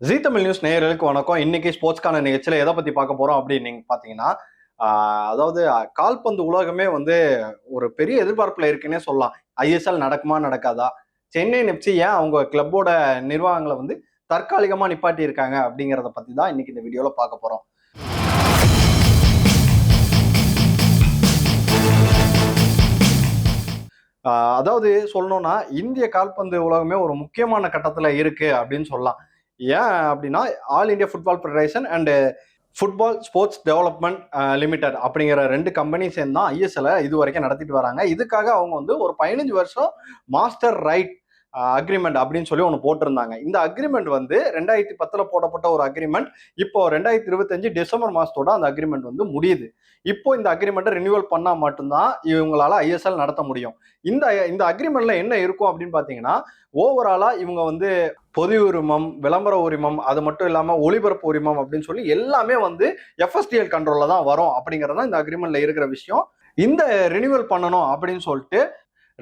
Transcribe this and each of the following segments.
ஜீ Tamil news நேயர்களுக்கு வணக்கம். இன்னைக்கு ஸ்போர்ட்ஸ்க்கான நிகழ்ச்சியில எதை பத்தி பார்க்க போறோம் அப்படின்னு நீங்க பாத்தீங்கன்னா அதாவது கால்பந்து உலகமே வந்து ஒரு பெரிய எதிர்பார்ப்புல இருக்குன்னே சொல்லலாம். ஐஎஸ்எல் நடக்குமா நடக்காதா? சென்னை நெப்சி ஏன் அவங்க கிளப்போட நிர்வாகங்களை வந்து தற்காலிகமா நிப்பாட்டி இருக்காங்க அப்படிங்கிறத பத்தி தான் இன்னைக்கு இந்த வீடியோல பார்க்க போறோம். அதாவது சொல்லணும்னா இந்திய கால்பந்து உலகமே ஒரு முக்கியமான கட்டத்துல இருக்கு அப்படின்னு சொல்லலாம். ஏன் அப்படின்னா All India Football Federation and football sports development limited அப்படிங்கிற ரெண்டு கம்பெனி சேர்ந்து தான் ஐஎஸ்எல்ல இது வரைக்கும் நடத்திட்டு வராங்க. இதுக்காக அவங்க வந்து ஒரு பதினஞ்சு வருஷம் மாஸ்டர் ரைட் அக்ரிமெண்ட் அப்படின்னு சொல்லி ஒன்று போட்டிருந்தாங்க. இந்த அக்ரிமெண்ட் வந்து ரெண்டாயிரத்தி பத்தில் போடப்பட்ட ஒரு அக்ரிமெண்ட் இப்போ ரெண்டாயிரத்தி இருபத்தஞ்சு டிசம்பர் மாதத்தோட அந்த அக்ரிமெண்ட் வந்து முடியுது. இப்போ இந்த அக்ரிமெண்ட்டை ரினியூவல் பண்ணால் மட்டும்தான் இவங்களால ஐஎஸ்எல் நடத்த முடியும். இந்த இந்த அக்ரிமெண்ட்ல என்ன இருக்கும் அப்படின்னு பார்த்தீங்கன்னா ஓவராலாக இவங்க வந்து பொது உரிமம் விளம்பர உரிமம் அது மட்டும் இல்லாமல் ஒளிபரப்பு உரிமம் அப்படின்னு சொல்லி எல்லாமே வந்து எஃப்எஸ்டிஎல் கண்ட்ரோலில் தான் வரும் அப்படிங்கிறது தான் இந்த அக்ரிமெண்ட்ல இருக்கிற விஷயம். இந்த ரினியூவல் பண்ணணும் அப்படின்னு சொல்லிட்டு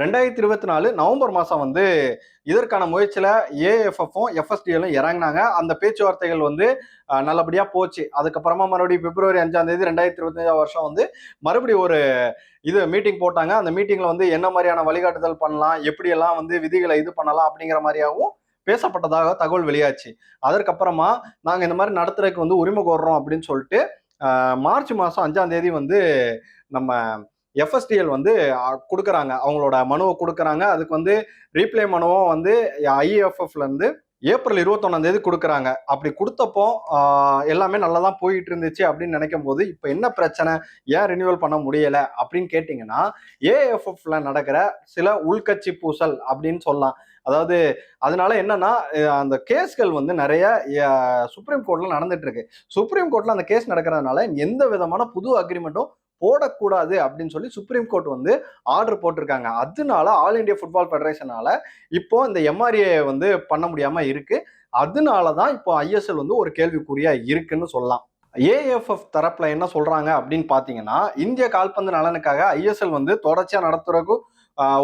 ரெண்டாயிரத்தி இருபத்தி நாலு நவம்பர் மாதம் வந்து இதற்கான முயற்சியில் ஏஎஃப்எஃப்பும் எஃப்எஸ்டிஎலும் இறங்கினாங்க. அந்த பேச்சுவார்த்தைகள் வந்து நல்லபடியாக போச்சு. அதுக்கப்புறமா மறுபடியும் பிப்ரவரி அஞ்சாம் தேதி ரெண்டாயிரத்தி இருபத்தஞ்சாம் வருஷம் வந்து மறுபடியும் ஒரு இது மீட்டிங் போட்டாங்க. அந்த மீட்டிங்கில் வந்து என்ன மாதிரியான வழிகாட்டுதல் பண்ணலாம் எப்படியெல்லாம் வந்து விதிகளை இது பண்ணலாம் அப்படிங்கிற மாதிரியாகவும் பேசப்பட்டதாக தகவல் வெளியாச்சு. அதற்கப்புறமா நாங்கள் இந்த மாதிரி நடத்துறதுக்கு வந்து உரிமை கோர்றோம் அப்படின்னு சொல்லிட்டு மார்ச் மாதம் அஞ்சாம் தேதி வந்து நம்ம எஃப்எஸ்டிஎல் வந்து கொடுக்குறாங்க. அவங்களோட மனுவை கொடுக்குறாங்க. அதுக்கு வந்து ரீப்ளே மனுவும் வந்து ஐஎஃப்எஃப்லேருந்து ஏப்ரல் இருபத்தொன்னாம் தேதி கொடுக்குறாங்க. அப்படி கொடுத்தப்போ எல்லாமே நல்லா தான் போயிட்டு இருந்துச்சு அப்படின்னு நினைக்கும் போது இப்போ என்ன பிரச்சனை? ஏன் ரினியூவல் பண்ண முடியலை? அப்படின்னு கேட்டிங்கன்னா ஏஎஃப்எஃப்ல நடக்கிற சில உள்கட்சி பூசல் அப்படின்னு சொல்லலாம். அதாவது அதனால என்னன்னா அந்த கேஸ்கள் வந்து நிறைய சுப்ரீம் கோர்ட்ல நடந்துட்டு இருக்கு சுப்ரீம் கோர்ட்ல அந்த கேஸ் நடக்கிறதுனால எந்த விதமான புது அக்ரிமெண்ட்டும் போடக்கூடாது அப்படின்னு சொல்லி சுப்ரீம் கோர்ட் வந்து ஆர்டர் போட்டிருக்காங்க. அதனால ஆல் இந்தியா ஃபுட்பால் ஃபெடரேஷனால இப்போ இந்த எம்ஆர்ஏ வந்து பண்ண முடியாம இருக்கு. அதனால தான் இப்போ ஐஎஸ்எல் வந்து ஒரு கேள்விக்குறியா இருக்குன்னு சொல்லலாம். ஏஎஃப்எஃப் தரப்புல என்ன சொல்றாங்க அப்படின்னு பாத்தீங்கன்னா இந்திய கால்பந்து நலனுக்காக ஐஎஸ்எல் வந்து தொடர்ச்சியா நடத்துறதுக்கு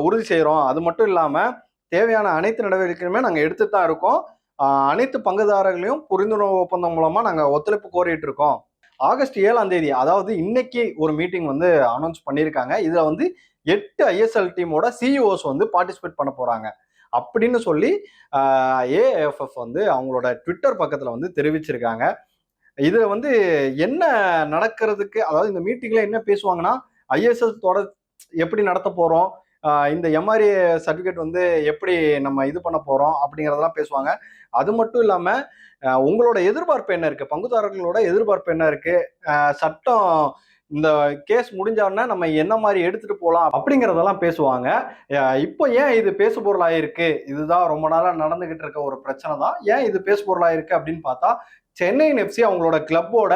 உறுதி செய்கிறோம் அது மட்டும் இல்லாம தேவையான அனைத்து நடவடிக்கைகளுமே நாங்க எடுத்துட்டு தான் இருக்கோம் அனைத்து பங்குதாரர்களையும் புரிந்துணர்வு ஒப்பந்தம் மூலமா நாங்க ஒத்துழைப்பு கோரிட்டு இருக்கோம். ஆகஸ்ட் ஏழாம் தேதி அதாவது இன்னைக்கு ஒரு மீட்டிங் வந்து அனௌன்ஸ் பண்ணியிருக்காங்க. இதில் வந்து எட்டு ஐஎஸ்எல் டீமோட சிஇஓஸ் வந்து பார்ட்டிசிபேட் பண்ண போகிறாங்க அப்படின்னு சொல்லி ஏஎஃப்எஃப் வந்து அவங்களோட ட்விட்டர் பக்கத்தில் வந்து தெரிவிச்சிருக்காங்க. இதில் வந்து என்ன நடக்கிறதுக்கு அதாவது இந்த மீட்டிங்கில் என்ன பேசுவாங்கன்னா ஐஎஸ்எஸ் தொட எப்படி நடத்த போகிறோம் இந்த எம்ஆர்ஏ சர்டிஃபிகேட் வந்து எப்படி நம்ம இது பண்ண போகிறோம் அப்படிங்கிறதெல்லாம் பேசுவாங்க. அது மட்டும் இல்லாமல் உங்களோட எதிர்பார்ப்பு என்ன இருக்குது பங்குதாரர்களோட எதிர்பார்ப்பு என்ன இருக்குது சட்டம் இந்த கேஸ் முடிஞ்சோடனே நம்ம என்ன மாதிரி எடுத்துட்டு போகலாம் அப்படிங்கிறதெல்லாம் பேசுவாங்க. இப்போ ஏன் இது பேசு பொருளாயிருக்கு இதுதான் ரொம்ப நாளாக நடந்துகிட்டு இருக்க ஒரு பிரச்சனை தான். ஏன் இது பேசு பொருளாயிருக்கு அப்படின்னு பார்த்தா சென்னை எஃப்சி அவங்களோட கிளப்போட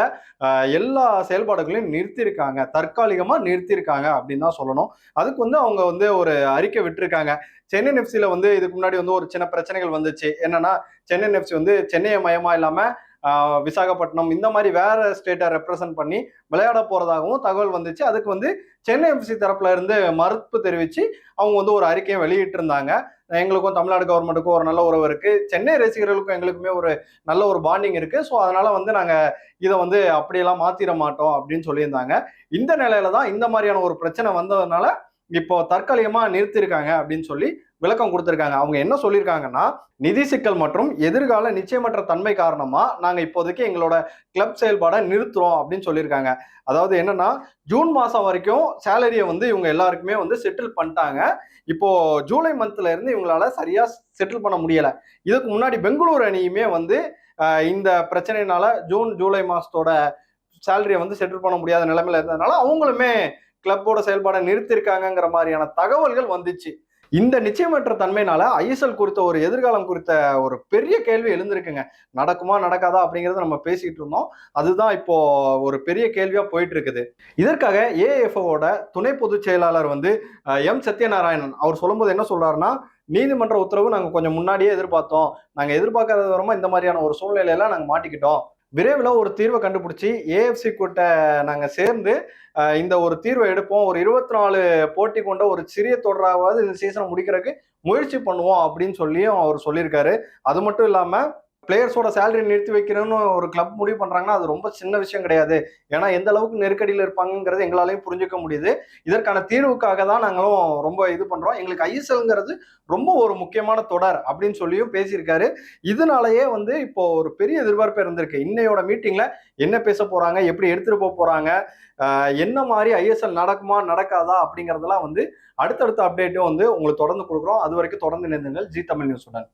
எல்லா செயல்பாடுகளையும் நிறுத்தியிருக்காங்க. தற்காலிகமாக நிறுத்தியிருக்காங்க அப்படின்னு தான் சொல்லணும். அதுக்கு வந்து அவங்க வந்து ஒரு அறிக்கை விட்டுருக்காங்க. சென்னை எஃப்சியில் வந்து இதுக்கு முன்னாடி வந்து ஒரு சின்ன பிரச்சனைகள் வந்துச்சு. என்னன்னா சென்னை எஃப்சி வந்து சென்னையை மையமா இல்லாமல் விசாகப்பட்டினம் இந்த மாதிரி வேற ஸ்டேட்டை ரெப்ரசன்ட் பண்ணி விளையாட போறதாகவும் தகவல் வந்துச்சு. அதுக்கு வந்து சென்னை எஃப்சி தரப்புல இருந்து மறுப்பு தெரிவிச்சு அவங்க வந்து ஒரு அறிக்கையை வெளியிட்டிருந்தாங்க. எங்களுக்கும் தமிழ்நாடு கவர்மெண்ட்டுக்கும் ஒரு நல்ல உறவு இருக்கு. சென்னை ரசிகர்களுக்கும் எங்களுக்குமே ஒரு நல்ல ஒரு பாண்டிங் இருக்கு. ஸோ அதனால வந்து நாங்க இதை வந்து அப்படியெல்லாம் மாத்திர மாட்டோம் அப்படின்னு சொல்லியிருந்தாங்க. இந்த நிலையில தான் இந்த மாதிரியான ஒரு பிரச்சனை வந்ததுனால இப்போ தற்காலிகமா நிறுத்தியிருக்காங்க அப்படின்னு சொல்லி விளக்கம் கொடுத்துருக்காங்க. அவங்க என்ன சொல்லியிருக்காங்கன்னா நிதி சிக்கல் மற்றும் எதிர்கால நிச்சயமற்ற தன்மை காரணமா நாங்க இப்போதைக்கு எங்களோட கிளப் செயல்பாடை நிறுத்துறோம் அப்படின்னு சொல்லியிருக்காங்க. அதாவது என்னன்னா ஜூன் மாசம் வரைக்கும் சேலரியை வந்து இவங்க எல்லாருக்குமே வந்து செட்டில் பண்ணிட்டாங்க. இப்போ ஜூலை மந்த்ல இருந்து இவங்களால சரியா செட்டில் பண்ண முடியல. இதுக்கு முன்னாடி பெங்களூர் அணியுமே வந்து இந்த பிரச்சனையினால ஜூன் ஜூலை மாசத்தோட சேலரியை வந்து செட்டில் பண்ண முடியாத நிலைமையில இருந்ததுனால அவங்களுமே கிளப்போட செயல்பாடை நிறுத்திருக்காங்கங்கிற மாதிரியான தகவல்கள் வந்துச்சு. இந்த நிச்சயமற்ற தன்மையினால ஐஎஸ்எல் குறித்த ஒரு எதிர்காலம் குறித்த ஒரு பெரிய கேள்வி எழுந்திருக்குங்க. நடக்குமா நடக்காதா அப்படிங்கறத நம்ம பேசிட்டு இருந்தோம். அதுதான் இப்போ ஒரு பெரிய கேள்வியா போயிட்டு இருக்குது இதற்காக ஏஎஃப்ஓட துணை பொதுச் செயலாளர் வந்து எம். சத்யநாராயணன் அவர் சொல்லும்போது என்ன சொல்றாருன்னா நீதிமன்ற உத்தரவு நாங்க கொஞ்சம் முன்னாடியே எதிர்பார்த்தோம். நாங்க எதிர்பார்க்கறது வரமா இந்த மாதிரியான ஒரு சூழ்நிலையெல்லாம் நாங்க மாட்டிக்கிட்டோம். விரைவில் ஒரு தீர்வை கண்டுபிடிச்சி ஏஎஃப்சி கூட்ட நாங்கள் சேர்ந்து இந்த ஒரு தீர்வை எடுப்போம். ஒரு இருபத்தி நாலு போட்டி கொண்ட ஒரு சிறிய தொடராவது இந்த சீசனை முடிக்கிறதுக்கு முயற்சி பண்ணுவோம் அப்படின்னு சொல்லியும் அவர் சொல்லியிருக்காரு. அது மட்டும் இல்லாமல் பிளேயர்ஸோட சேலரி நிறுத்தி வைக்கணும்னு ஒரு கிளப் முடிவு பண்றாங்கன்னா அது ரொம்ப சின்ன விஷயம் கிடையாது. ஏன்னா எந்த அளவுக்கு நெருக்கடியில் இருப்பாங்கிறது எங்களாலையும் புரிஞ்சுக்க முடியுது. இதற்கான தீர்வுக்காக தான் நாங்களும் ரொம்ப இது பண்றோம். எங்களுக்கு ஐஎஸ்எல்ங்கிறது ரொம்ப ஒரு முக்கியமான தொடர் அப்படின்னு சொல்லியும் பேசியிருக்காரு. இதனாலயே வந்து இப்போ ஒரு பெரிய எதிர்பார்ப்பு இருந்திருக்கு. இன்னையோட மீட்டிங்ல என்ன பேச போறாங்க எப்படி எடுத்துட்டு போக போறாங்க என்ன மாதிரி ஐஎஸ்எல் நடக்குமா நடக்காதா அப்படிங்கறதெல்லாம் வந்து அடுத்தடுத்த அப்டேட்டும் வந்து உங்களுக்கு தொடர்ந்து கொடுக்குறோம். அது வரைக்கும் தொடர்ந்து நிறுத்துங்கள் ஜி தமிழ் நியூஸுடன்